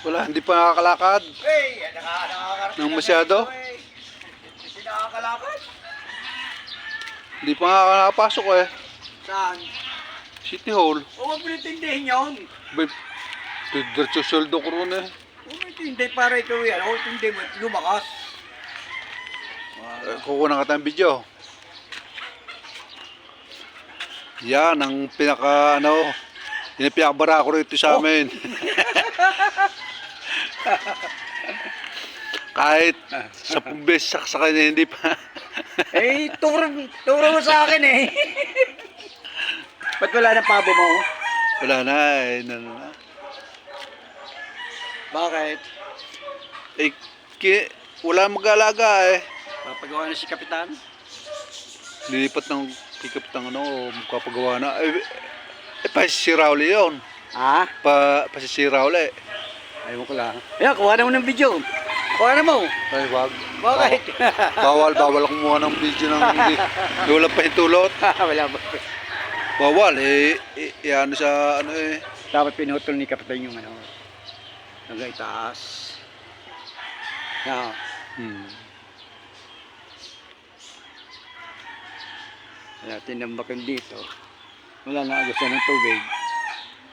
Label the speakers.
Speaker 1: Wala,
Speaker 2: hindi pa nakakalakad.
Speaker 1: Hey, naka, nakakarating
Speaker 2: Nang
Speaker 1: na
Speaker 2: masyado?
Speaker 1: eh. Hindi nakakalakad.
Speaker 2: Hindi pa nakakapasok eh.
Speaker 1: Saan?
Speaker 2: City Hall.
Speaker 1: O, huwag mo natindihin yun.
Speaker 2: Bay, diretso sweldo ko ron eh.
Speaker 1: Huwag mo natindi para ito yan. O, hindi mo, lumakas.
Speaker 2: Eh, Kukunan ka tayong video. Yan ang pinaka ano, yung pinakabara ko rito sa
Speaker 1: Oh.
Speaker 2: Kahit sa beses saksakan niya, hindi pa.
Speaker 1: eh, turo, turo mo sa akin eh. Ba't wala na pabo mo?
Speaker 2: Wala na eh. Na, na, na.
Speaker 1: Bakit?
Speaker 2: Eh, ki, wala mag-alaga eh.
Speaker 1: Papagawa na si Kapitan?
Speaker 2: Lilipat ng kikap ng ano, magpapagawa na. Eh, eh pasisira uli yun.
Speaker 1: Ha?
Speaker 2: Pa, pasisira uli.
Speaker 1: Ayaw ko lang. Ayan, kuha na mo ng video. Kuha na mo.
Speaker 2: Ay, wag.
Speaker 1: Bakit?
Speaker 2: Bawal, bawal kumuha ng video ng hindi. di Wala pa itulot.
Speaker 1: wala ba?
Speaker 2: Bawal eh, eh, eh, ano sa ano eh.
Speaker 1: Dapat pinutol ni Kapitan yung ano. Hanggang itaas. Na,
Speaker 2: Hmm.
Speaker 1: Kaya tinambakan dito. Wala na gusto ng tubig.